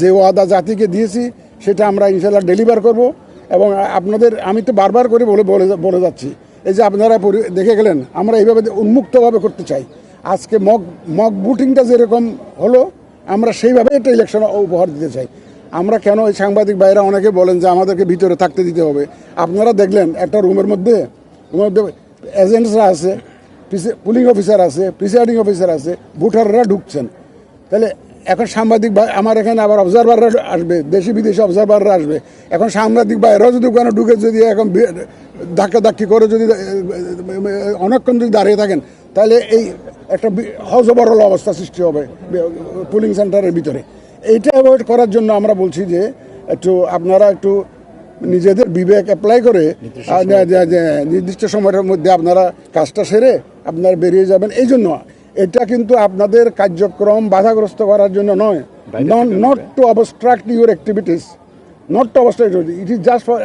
যে ওয়াদা জাতিকে দিয়েছি, সেটা আমরা ইনশাল্লাহ ডেলিভার করব এবং আপনাদের, আমি তো বারবার করে বলে বলে যাচ্ছি, এই যে আপনারা দেখে গেলেন, আমরা এইভাবে উন্মুক্তভাবে করতে চাই। আজকে মক মক বুটিংটা যেরকম হলো, আমরা সেইভাবে একটা ইলেকশন উপহার দিতে চাই। আমরা কেন এই সাংবাদিক ভাইরা অনেকে বলেন যে আমাদেরকে ভিতরে থাকতে দিতে হবে? আপনারা দেখলেন, একটা রুমের মধ্যে রুমের মধ্যে এজেন্টসরা আছে পুলিং অফিসার আছে প্রিসাইডিং অফিসার আছে, ভোটাররা ঢুকছেন। তাহলে এখন সাংবাদিক ভাই আমার এখানে আবার অবজারভাররা আসবে দেশি বিদেশি অবজারভাররা আসবে। এখন সাংবাদিক ভাইরাও যদি ওখানে ঢুকে যদি এখন ধাক্কা ধাক্কি করে যদি অনেকক্ষণ যদি দাঁড়িয়ে থাকেন তাহলে এই একটা হজবরল অবস্থা সৃষ্টি হবে পুলিং সেন্টারের ভিতরে। এইটা অ্যাভয়েড করার জন্য আমরা বলছি যে একটু আপনারা একটু নিজেদের বিবেক অ্যাপ্লাই করে নির্দিষ্ট সময়ের মধ্যে আপনারা কাজটা সেরে আপনারা বেরিয়ে যাবেন। এই জন্য এটা কিন্তু আপনাদের কার্যক্রম বাধাগ্রস্ত করার জন্য নয়। Not to obstruct your activities not to obstruct it is just for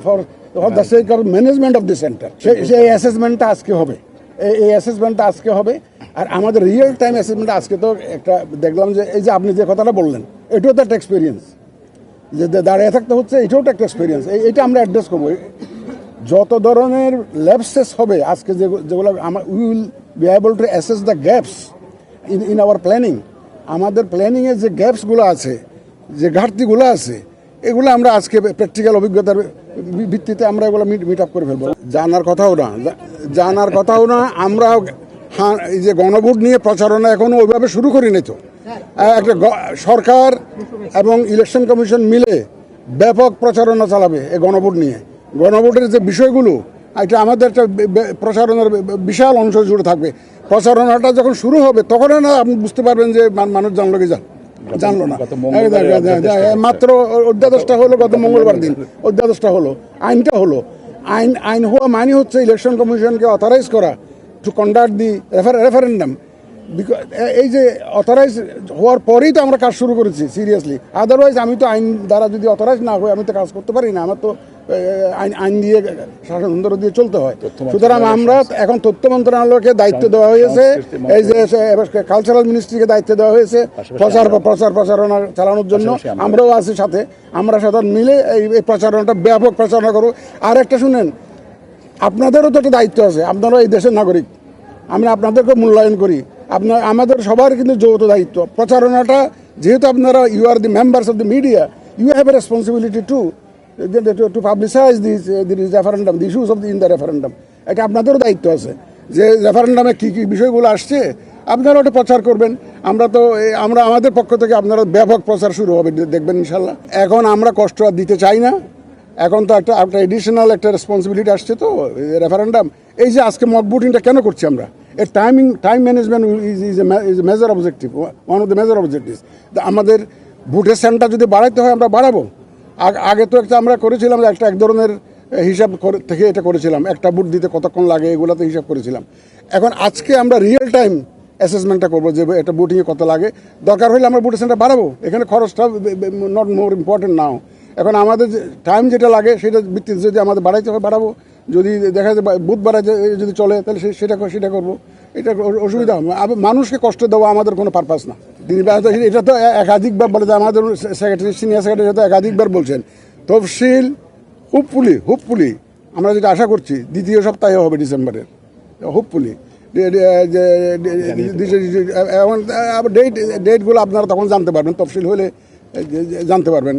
for for the sake of management of the centre সেই অ্যাসেসমেন্টটা আজকে হবে। এই- এই অ্যাসেসমেন্টটা আজকে হবে। আর আমাদের রিয়েল টাইম অ্যাসেসমেন্ট আজকে তো একটা দেখলাম যে এই যে আপনি যে কথাটা বললেন এটাও তো একটা এক্সপিরিয়েন্স যে দাঁড়িয়ে থাকতে হচ্ছে এটাও তো একটা এক্সপিরিয়েন্স এটা আমরা অ্যাড্রেস করব। যত ধরনের ল্যাবসেস হবে, আজকে যেগুলো আমার we will be able to assess the gaps in in our planning আমাদের প্ল্যানিংয়ে যে গ্যাপসগুলো আছে, যে ঘাটতিগুলো আছে, এগুলো আমরা আজকে প্র্যাকটিক্যাল অভিজ্ঞতার ভিত্তিতে আমরা এগুলো মিট আপ করে ফেলব। জানার কথাও না। জানার কথাও না আমরা এই যে গণভোট নিয়ে প্রচারণা এখনও ওইভাবে শুরু করিনি তো। একটা সরকার এবং ইলেকশন কমিশন মিলে ব্যাপক প্রচারণা চালাবে এই গণভোট নিয়ে। গণভোটের যে বিষয়গুলো এটা আমাদের একটা বে- বিশাল অংশ জুড়ে থাকবে। প্রচারণাটা যখন শুরু হবে তখন না আপনি বুঝতে পারবেন যে মানুষ জানলো কি জান জানলো না। মাত্র অধ্যাদেশটা হলো গত মঙ্গলবার দিন। অধ্যাদেশটা হলো আইনটা হলো। আইন আইন হওয়া মানে হচ্ছে ইলেকশন কমিশনকে অথরাইজ করা টু কন্ডাক্ট দি রেফারেন্ডাম। এই যে অথরাইজ হওয়ার পরেই তো আমরা কাজ শুরু করেছি সিরিয়াসলি। আদারওয়াইজ আমি তো আইন দ্বারা যদি অথরাইজ না হয় আমি তো কাজ করতে পারি না। আমার তো আইন আইন দিয়ে শাসন সুন্দর দিয়ে চলতে হয়। সুতরাং আমরা এখন তথ্য মন্ত্রণালয়কে দায়িত্ব দেওয়া হয়েছে। এই যে কালচারাল মিনিস্ট্রিকে দায়িত্ব দেওয়া হয়েছে। প্রচার প্রচার প্রচারণা চালানোর জন্য আমরাও আছি সাথে। আমরা সাথে মিলে এই প্রচারণাটা ব্যাপক প্রচারণা করব। আর একটা শুনেন আপনাদেরও তো একটা দায়িত্ব আছে। আপনারা এই দেশের নাগরিক। আমরা আপনাদেরকে মূল্যায়ন করি। আপনার আমাদের সবার কিন্তু যৌথ দায়িত্ব। প্রচারণাটা যেহেতু আপনারা you are the members of the media you have a responsibility to to publicise this the referendum the issues of in the referendum এটা আপনাদেরও দায়িত্ব আছে যে রেফারেন্ডামে কী কী বিষয়গুলো আসছে, আপনারা ওটা প্রচার করবেন। আমরা তো আমরা আমাদের পক্ষ থেকে আপনারা ব্যাপক প্রচার শুরু হবে দেখবেন ইনশাল্লাহ এখন আমরা কষ্ট আর দিতে চাই না। এখন তো একটা একটা এডিশনাল একটা রেসপন্সিবিলিটি আসছে তো রেফারেন্ডাম এই যে আজকে মক বুটিংটা কেন করছি আমরা? এর timing time management is is is major objective one of the major objectives আমাদের ভোটের সেন্টার যদি বাড়াইতে হয়, আমরা বাড়াবো। আগ- তো একটা আমরা করেছিলাম একটা এক ধরনের হিসাব থেকে এটা করেছিলাম। একটা বুট দিতে কতক্ষণ লাগে এগুলোতে হিসাব করেছিলাম। এখন আজকে আমরা রিয়েল টাইম অ্যাসেসমেন্টটা করব যে একটা বুটিংয়ে কত লাগে। দরকার হলে আমরা বুটের সেন্টার বাড়াবো। এখানে খরচটা নট মোর ইম্পর্টেন্ট নাও এখন আমাদের টাইম যেটা লাগে সেটা ভিত্তিতে যদি আমাদের বাড়াইতে হয়, বাড়াবো। যদি দেখা যায় বা- বুথ বাড়াইতে যদি চলে, তাহলে সেটা সেটা করব। এটা অসুবিধা মানুষকে কষ্ট দেওয়া আমাদের কোনো পারপাস না। এটা তো একাধিকবার বলে যে আমাদের সেক্রেটারি সিনিয়র সেক্রেটারি তো একাধিকবার বলছেন। তফসিল হুপফুলি হুপফুলি আমরা যেটা আশা করছি দ্বিতীয় সপ্তাহে হবে ডিসেম্বরের। হুপফুলি ডেট ডেটগুলো আপনারা তখন জানতে পারবেন তফসিল হলে জানতে পারবেন।